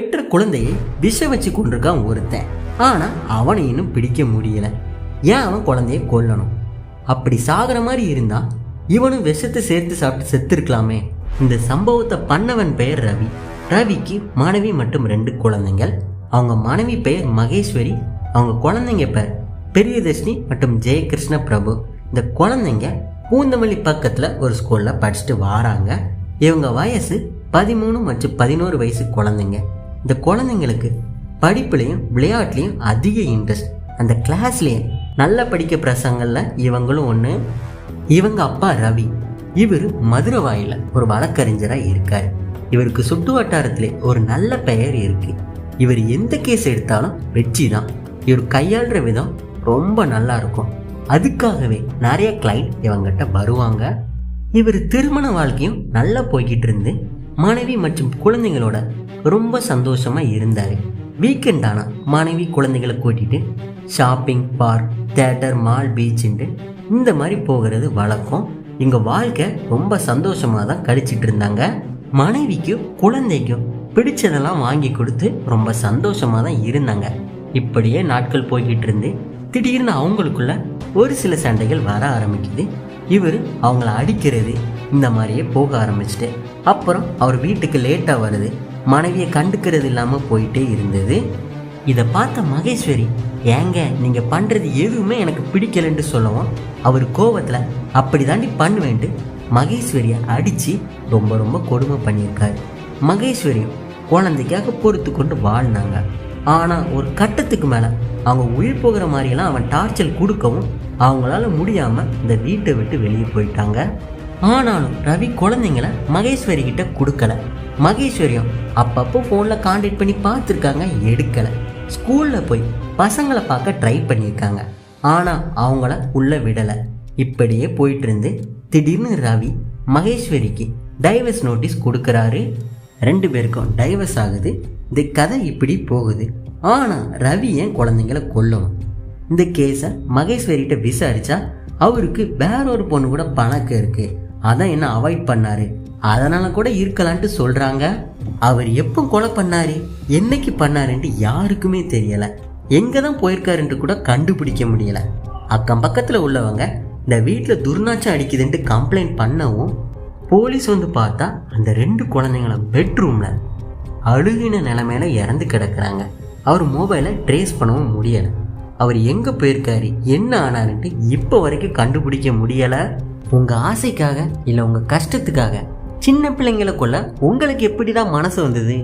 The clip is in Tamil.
பெற்ற குழந்தையை விஷ வச்சு கொண்டிருக்கான் ஒருத்தன். ஆனால் அவனை இன்னும் பிடிக்க முடியல. ஏன் அவன் குழந்தைய கொல்லணும்? அப்படி சாகிற மாதிரி இருந்தா இவனும் விஷத்தை சேர்த்து சாப்பிட்டு செத்துருக்கலாமே. இந்த சம்பவத்தை பண்ணவன் பெயர் ரவி. ரவிக்கு மனைவி மற்றும் ரெண்டு குழந்தைகள் அவங்க மனைவி பெயர் மகேஸ்வரி அவங்க குழந்தைங்க பேர் பெரியதர்ஷினி மற்றும் ஜெயகிருஷ்ண பிரபு. இந்த குழந்தைங்க பூந்தமல்லி பக்கத்தில் ஒரு ஸ்கூலில் படிச்சுட்டு வராங்க. இவங்க வயசு பதிமூணு மற்றும் பதினோரு வயசு குழந்தைங்க. இந்த குழந்தைங்களுக்கு படிப்புலையும் விளையாட்டுலையும் அதிக இன்ட்ரெஸ்ட் அந்த கிளாஸ்லேயும் நல்லா படிக்க பிரசங்களில் இவங்களும் ஒன்று இவங்க அப்பா ரவி. இவர் மதுரவாயில் ஒரு வழக்கறிஞராக இருக்கார். இவருக்கு சுட்டு வட்டாரத்தில் ஒரு நல்ல பெயர் இருக்கு. இவர் எந்த கேஸ் எடுத்தாலும் வெற்றி தான். இவர் கையாளுற விதம் ரொம்ப நல்லா இருக்கும். அதுக்காகவே நிறைய கிளைண்ட் இவங்கிட்ட வருவாங்க. இவர் திருமண வாழ்க்கையும் நல்லா போய்கிட்டு இருந்து மனைவி மற்றும் குழந்தைங்களோட ரொம்ப சந்தோஷமா இருந்தாரு. வீக்கெண்ட் ஆனா மனைவி குழந்தைகளை கூட்டிட்டு ஷாப்பிங் பார்க் தேட்டர் மால் பீச்சுன்ட்டு இந்த மாதிரி போகிறது வழக்கம். இங்க வாழ்க்கை ரொம்ப சந்தோஷமா தான் கழிச்சிட்டு இருந்தாங்க. மனைவிக்கும் குழந்தைக்கும் பிடிச்சதெல்லாம் வாங்கி கொடுத்து ரொம்ப சந்தோஷமா தான் இருந்தாங்க. இப்படியே நாட்கள் போய்கிட்டு இருந்து திடீர்னு அவங்களுக்குள்ள ஒரு சில சண்டைகள் வர ஆரம்பிக்குது. இவர் அவங்கள அடிக்கிறது இந்த மாதிரியே போக ஆரம்பிச்சுட்டு அப்புறம் அவர் வீட்டுக்கு லேட்டாக வருது. மனைவியை கண்டுக்கிறது இல்லாமல் போயிட்டே இருந்தது. இதை பார்த்த மகேஸ்வரி ஏங்க நீங்கள் பண்ணுறது எதுவுமே எனக்கு பிடிக்கலன்ட்டு சொல்லவும் அவர் கோவத்தில் அப்படி தாண்டி பண்ணுவேன்ட்டு மகேஸ்வரியை அடித்து ரொம்ப ரொம்ப கொடுமை பண்ணியிருக்காரு. மகேஸ்வரியும் குழந்தைக்காக பொறுத்து கொண்டு வாழ்ந்தாங்க. ஆனால் ஒரு கட்டத்துக்கு மேலே அவங்க உயிர் போகிற மாதிரியெல்லாம் அவன் டார்ச்சல் கொடுக்கவும் அவங்களால முடியாமல் இந்த வீட்டை விட்டு வெளியே போயிட்டாங்க. ஆனாலும் ரவி குழந்தைங்கள மகேஸ்வரி கிட்ட கொடுக்கல. மகேஸ்வரியும் அப்பப்போ ஃபோனில் காண்டாக்ட் பண்ணி பார்த்துருக்காங்க எடுக்கலை. ஸ்கூலில் போய் பசங்களை பார்க்க ட்ரை பண்ணியிருக்காங்க. ஆனால் அவங்கள உள்ளே விடலை. இப்படியே போயிட்டு இருந்து திடீர்னு ரவி மகேஸ்வரிக்கு டைவர்ஸ் நோட்டீஸ் கொடுக்குறாரு. ரெண்டு பேருக்கும் டைவர்ஸ் ஆகுது. இந்த கதை இப்படி போகுது. ஆனால் ரவி ஏன் குழந்தைங்கள கொல்லணும்? இந்த கேஸை மகேஸ்வரிகிட்ட விசாரித்தா அவருக்கு வேற ஒரு பொண்ணு கூட பணக்கம் இருக்குது அதான் என்ன அவாய்ட் பண்ணார். அதனால கூட இருக்கலான்ட்டு சொல்றாங்க. அவர் எப்போ கொலை பண்ணாரு என்னைக்கு பண்ணாருன்ட்டு யாருக்குமே தெரியல. எங்க தான் போயிருக்காருன்ட்டு கூட கண்டுபிடிக்க முடியல. அக்கம் பக்கத்தில் உள்ளவங்க இந்த வீட்டில் துர்நாச்சம் அடிக்குதுன்ட்டு கம்ப்ளைண்ட் பண்ணவும் போலீஸ் வந்து பார்த்தா அந்த ரெண்டு குழந்தைங்கள பெட்ரூமில் அழுகின நிலைமையில இறந்து கிடக்குறாங்க. அவர் மொபைலை ட்ரேஸ் பண்ணவும் முடியலை. அவர் எங்கே போயிருக்காரு என்ன ஆனாருன்ட்டு இப்போ வரைக்கும் கண்டுபிடிக்க முடியலை. உங்கள் ஆசைக்காக இல்லை உங்கள் கஷ்டத்துக்காக சின்ன பிள்ளைங்களுக்குள்ள உங்களுக்கு எப்படி தான் மனசு வந்தது?